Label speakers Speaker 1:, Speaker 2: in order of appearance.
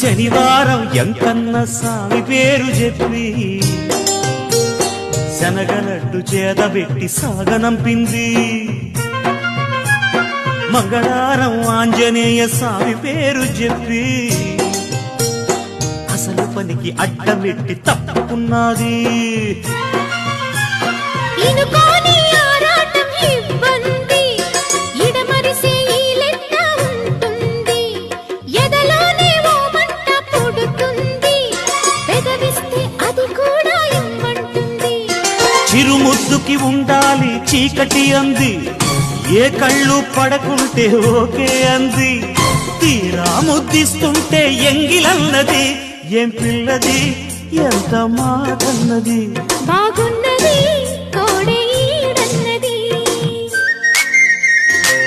Speaker 1: శనివారం ఎంకన్న స్వామి పేరు చెప్పి శనగలడ్డు చేదబెట్టి సాగనంపింది. మంగళారం ఆంజనేయ స్వామి పేరు చెప్పి అసలు పనికి అడ్డమెట్టి తప్పుకున్నది. ముసుకి ఉండాలి చీకటి అంది. ఏ కళ్ళు పడకుంటే ఓకే అంది. తీరా ముద్దిస్తుంటే ఎంగిలన్నది. ఏం పిల్లది? ఎంత మాటన్నది?
Speaker 2: బాగు